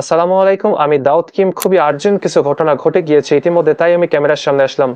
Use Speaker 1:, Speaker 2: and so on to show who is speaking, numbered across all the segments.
Speaker 1: আসসালামু আলাইকুম, আমি দাউদ কিম। খুবই আর্জেন্ট কিছু ঘটনা ঘটে গিয়েছে ইতিমধ্যে, তাই আমি ক্যামেরার সামনে আসলাম।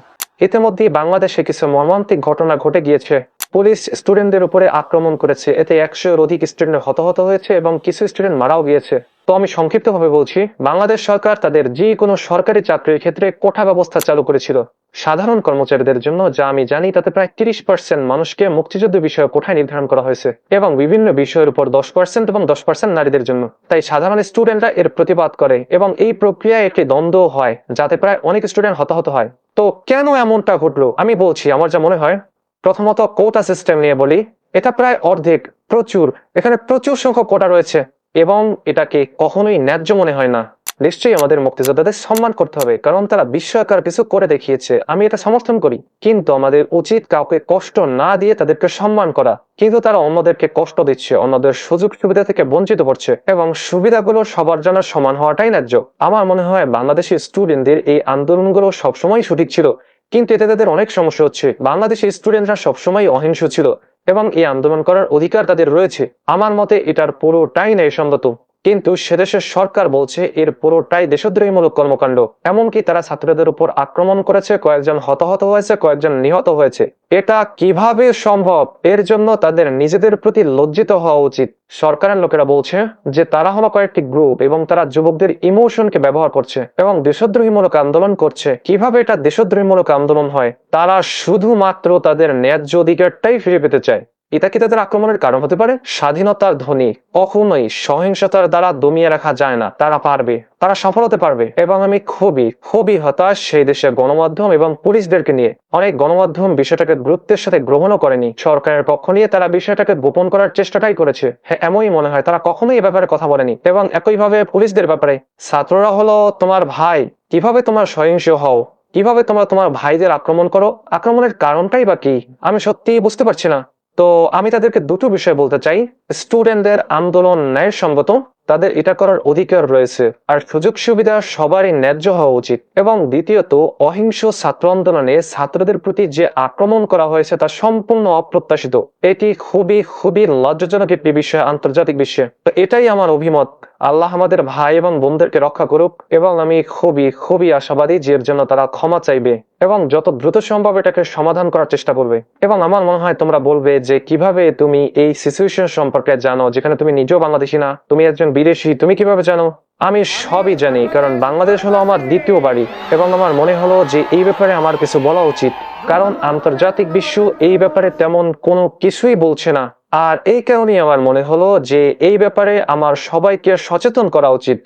Speaker 1: ইতিমধ্যে বাংলাদেশে কিছু মর্মান্তিক ঘটনা ঘটে গিয়েছে। পুলিশ স্টুডেন্টদের উপরে আক্রমণ করেছে, এতে একশোর অধিক স্টুডেন্ট হতাহত হয়েছে এবং কিছু স্টুডেন্ট মারাও গিয়েছে। তো আমি সংক্ষিপ্তভাবে বলছি, বাংলাদেশ সরকার তাদের যে কোনো সরকারি চাকরির ক্ষেত্রে কোঠা ব্যবস্থা চালু করেছিল। সাধারণ কর্মচারীদের জন্য যা আমি জানি, তাতে প্রায় তিরিশ পার্সেন্ট মানুষকে মুক্তিযুদ্ধ বিষয়ে কোঠায় নির্ধারণ করা হয়েছে এবং বিভিন্ন বিষয়ের উপর দশ পার্সেন্ট এবং দশ পার্সেন্ট নারীদের জন্য। তাই সাধারণ স্টুডেন্টরা এর প্রতিবাদ করে এবং এই প্রক্রিয়ায় একটি দ্বন্দ্ব হয়, যাতে প্রায় অনেক স্টুডেন্ট হতাহত হয়। তো কেন এমনটা ঘটলো? আমি বলছি, আমার যা মনে হয়, প্রথমত কোটা সিস্টেম নিয়ে বলি। এটা প্রায় অর্ধেক, প্রচুর। এখানে প্রচুর সংখ্যক কোটা রয়েছে এবং এটাকে কখনোই ন্যায্য মনে হয় না। নিশ্চয়ই আমাদের মুক্তিযোদ্ধাদের সম্মান করতে হবে, কারণ তারা বিস্ময়কার কিছু করে দেখিয়েছে। আমি এটা সমর্থন করি, কিন্তু আমাদের উচিত কাউকে কষ্ট না দিয়ে তাদেরকে সম্মান করা। কিন্তু তারা অন্যদেরকে কষ্ট দিচ্ছে, অন্যদের সুযোগ সুবিধা থেকে বঞ্চিত করছে, এবং সুবিধাগুলো সবার জন্য সমান হওয়াটাই ন্যায্য। আমার মনে হয় বাংলাদেশি স্টুডেন্টদের এই আন্দোলনগুলো সবসময় সঠিক ছিল, কিন্তু এতে তাদের অনেক সমস্যা হচ্ছে। বাংলাদেশি স্টুডেন্টরা সবসময় অহিংস ছিল, এবং এই আন্দোলন করার অধিকার তাদের রয়েছে। আমার মতে এটার পুরোটাই সম্মত। কিন্তু সেদেশের সরকার বলছে, এর পুরোটাই দেশদ্রোহীমূলক কর্মকাণ্ড। এমনকি তারা ছাত্রদের উপর আক্রমণ করেছে, কয়েকজন হতাহত হয়েছে, কয়েকজন নিহত হয়েছে। এটা কীভাবে সম্ভব? এর জন্য তাদের নিজেদের প্রতি লজ্জিত হওয়া উচিত। সরকারের লোকেরা বলছে যে, তারা হলো কয়েকটি গ্রুপ এবং তারা যুবকদের ইমোশনকে ব্যবহার করছে এবং দেশদ্রোহীমূলক আন্দোলন করছে। কীভাবে এটা দেশদ্রোহীমূলক আন্দোলন হয়? তারা শুধুমাত্র তাদের ন্যায্য অধিকারটাই ফিরে পেতে চায়। এটা কি তাদের আক্রমণের কারণ হতে পারে? স্বাধীনতার ধ্বনি কখনোই সহিংসতার দ্বারা দমিয়ে রাখা যায় না। তারা পারবে, তারা সফল হতে পারবে। এবং আমি খুবই খুবই হতাশ সেই দেশের গণমাধ্যম এবং পুলিশদেরকে নিয়ে। অনেক গণমাধ্যম বিষয়টাকে গুরুত্বের সাথে গ্রহণও করেনি। সরকারের পক্ষ নিয়ে তারা বিষয়টাকে গোপন করার চেষ্টাটাই করেছে। হ্যাঁ এমনই মনে হয়। তারা কখনোই এ ব্যাপারে কথা বলেনি। এবং একইভাবে পুলিশদের ব্যাপারে। ছাত্ররা হলো তোমার ভাই। কীভাবে তোমার সহিংস হও? কীভাবে তোমরা তোমার ভাইদের আক্রমণ করো? আক্রমণের কারণটাই বা কি? আমি সত্যি বুঝতে পারছি না। তো আমি তাদেরকে দুটো বিষয় বলতে চাই। স্টুডেন্টদের আন্দোলন ন্যায়সঙ্গত, তাদের এটা করার অধিকার রয়েছে, আর সুযোগ সুবিধা সবারই ন্যায্য হওয়া উচিত। এবং দ্বিতীয়ত, অহিংস ছাত্র আন্দোলনে ছাত্রদের প্রতি যে আক্রমণ করা হয়েছে তা সম্পূর্ণ অপ্রত্যাশিত। এটি খুবই খুবই লজ্জাজনক একটি বিষয় আন্তর্জাতিক বিশ্বে। তো এটাই আমার অভিমত। আল্লাহ আমাদের ভাই এবং বোনদেরকে রক্ষা করুক এবং আমি খুবই খুবই আশাবাদী যে এর জন্য তারা ক্ষমা চাইবে এবং যত দ্রুত সম্ভব এটাকে সমাধান করার চেষ্টা করবে। এবং আমার মনে হয় তোমরা বলবে যে কীভাবে তুমি এই সিচুয়েশন সম্পর্কে জানো, যেখানে তুমি নিজেও বাংলাদেশি না, তুমি একজন বিদেশি, তুমি কীভাবে জানো? আমি সবই জানি, কারণ বাংলাদেশ হলো আমার দ্বিতীয় বাড়ি এবং আমার মনে হলো যে এই ব্যাপারে আমার কিছু বলা উচিত। কারণ আন্তর্জাতিক বিশ্ব এই ব্যাপারে তেমন কোনো কিছুই বলছে না। আর এই কারণেই আমার মনে হলো যে এই ব্যাপারে আমার সবাইকে সচেতন করা উচিত।